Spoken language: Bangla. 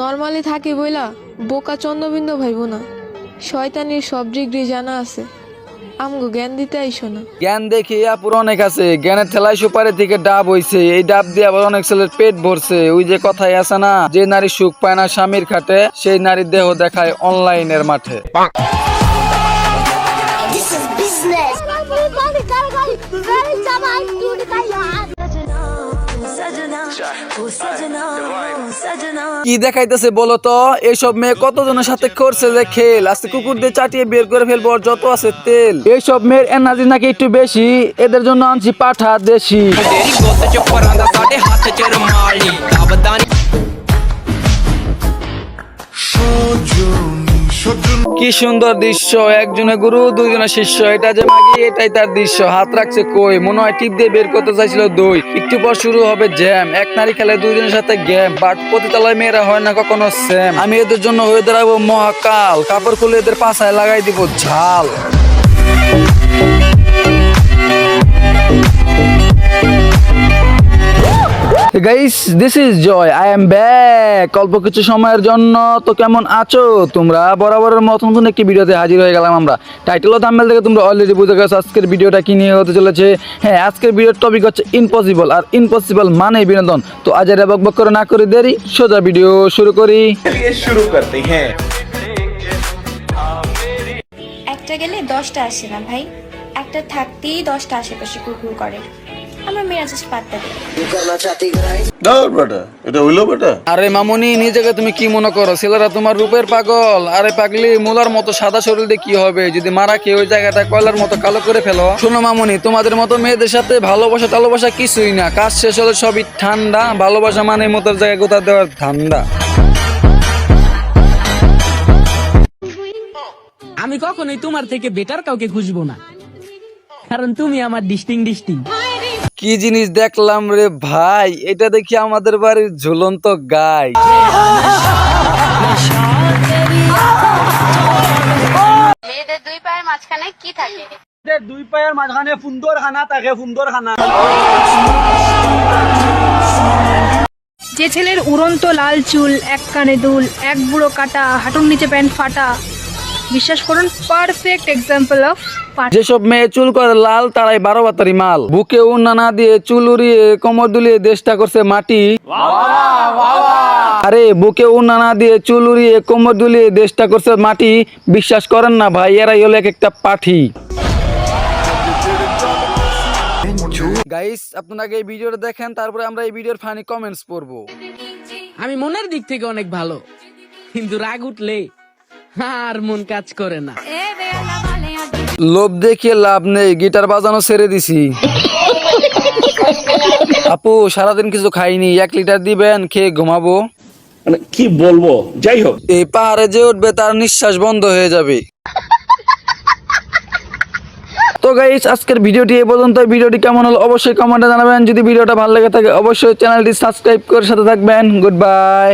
নর্মালি থাকি বইলা বোকা চন্দ্রবিন্দ ভাইব না। শয়তানির সব ডিগ্রি জানা আছে। আমগো জ্ঞান দিতে আইসো না। জ্ঞান দেখি আপুর অনেক আছে। জ্ঞানের ঠেলায় সুপারি থেকে ডাব হইছে। এই ডাব দিয়ে আবার অনেক ছেলের পেট ভরছে। ওই যে কথাই আছে না, যে নারী সুখ পায় না স্বামীর খাটে, সেই নারীর দেহ দেখায় অনলাইনের মাঠে। কি দেখাইতেছে বলো তো? এইসব মেয়ে কতজনের সাথে করছে যে খেল? আজকে কুকুর দিয়ে চাটিয়ে বের করে ফেলব যত আছে তেল। এইসব মেয়ের এনার্জি নাকি একটু বেশি? এদের জন্য আনছি পাঠা দেশি। ਤੇਰੀ কি সুন্দর দৃশ্য একজনে গুরু দুজনে শিষ্য, এটা যে মাগি, এটাই তার দৃশ্য। হাত রাখছে কই? মনে হয় টিপ দিয়ে বের করতে চাইছিল দুই। একটু পর শুরু হবে জ্যাম। এক নারী খেলে দুজনের সাথে গেম বাট প্রতিতলায় মেয়েরা হয় না কখনো স্যাম। আমি এদের জন্য হয়ে দাঁড়াবো মহাকাল। কাপড় খুলে এদের পাশায় লাগাই দিব ঝাল। Guys this is Joy I am back অল্প কিছু সময়ের জন্য তো কেমন আছো? তোমরা বরাবরের মতন নতুন একটি ভিডিওতে হাজির হয়ে গেলাম আমরা। টাইটেল ও থাম্বনেল থেকে তোমরা অলরেডি বুঝে গেছো আজকের ভিডিওটা কি নিয়ে হতে চলেছে। হ্যাঁ আজকের ভিডিওর টপিক হচ্ছে ইম্পসিবল আর ইম্পসিবল মানে বিনোদন। তো আজ এর বক বক করে না করে দেরি, সোজা ভিডিও শুরু করি। শুরু করতে হ্যাঁ একটা গেলে দশটা আসে না ভাই। একটা থাকতেই দশটা আশেপাশে কুকুর করে। আমার মেয়েরা জাস্ট পাত্তা দেয় এটা হইল বেটা। আরে মামুনি নিজেকে তুমি কি মনে করো? ছেলেরা তোমার রূপের পাগল। আরে পাগলি মুলার মতো সাদা শরীর দিয়ে কি হবে? যদি মারা ওই জায়গাটা কয়লার মতো কালো করে ফেলো? শোনো মামুনি তোমাদের মতো মেয়েদের সাথে ভালোবাসা টালোবাসা কিছুই না। কাজ শেষ হলে সবই ঠান্ডা। ভালোবাসা মানে মতোর জায়গায় কোথা দেওয়ার ঠান্ডা আমি কখনোই তোমার থেকে বেটার কাউকে খুঁজবো না। কারণ তুমি আমার ডিস্টিং ডিস্টিং কি জিনিস দেখলাম রে ভাই? এটা দেখি আমাদের বাড়ির ঝুলন্ত গাই। মেয়েদের দুই পায়ের মাঝখানে কি থাকে? দুই পায়ের মাঝখানে সুন্দর খানা থাকে সুন্দর খানা। যে ছেলের উড়ন্ত লাল চুল এক কানে দুল এক বুড়ো কাটা হাঁটুর নিচে প্যান্ট ফাটা বিশ্বাস করুন পারফেক্ট এক্সাম্পল অফ যেসব মেয়ে চুল করে লাল তারাই বারো বাতারি মাল। বুকে উন্না না দিয়ে চুল উড়িয়ে কোমর দুলিয়ে দেশটা করছে মাটি। আরে বুকে উন্না না দিয়ে চুল উড়িয়ে কোমর দুলিয়ে দেশটা করছে মাটি। বিশ্বাস করেন না ভাই এরাই হলো এক একটা পাঠি। গাইস আপনাকে এই ভিডিওটা দেখেন তারপরে আমরা এই ভিডিওর ফানি কমেন্টস পড়ব। আমি মনের দিক থেকে অনেক ভালো কিন্তু রাগ উঠলে আর মন কাজ করে না। লোভ দেখিয়ে লাভ নেই গিটার বাজানো ছেড়ে দিছি। আপু সারাদিন কিছু খাইনি এক লিটার দিবেন খেয়ে ঘুমাবো। মানে কি বলব? যাই হোক। এই পাহাড়ে যে উঠবে তার নিঃশ্বাস বন্ধ হয়ে যাবে। তো গাইস আজকের ভিডিওটি এই পর্যন্ত ভিডিওটি কেমন হলো অবশ্যই কমেন্টে জানাবেন। যদি ভিডিওটা ভালো লেগে থাকে অবশ্যই চ্যানেলটি সাবস্ক্রাইব করে সাথে থাকবেন। Good bye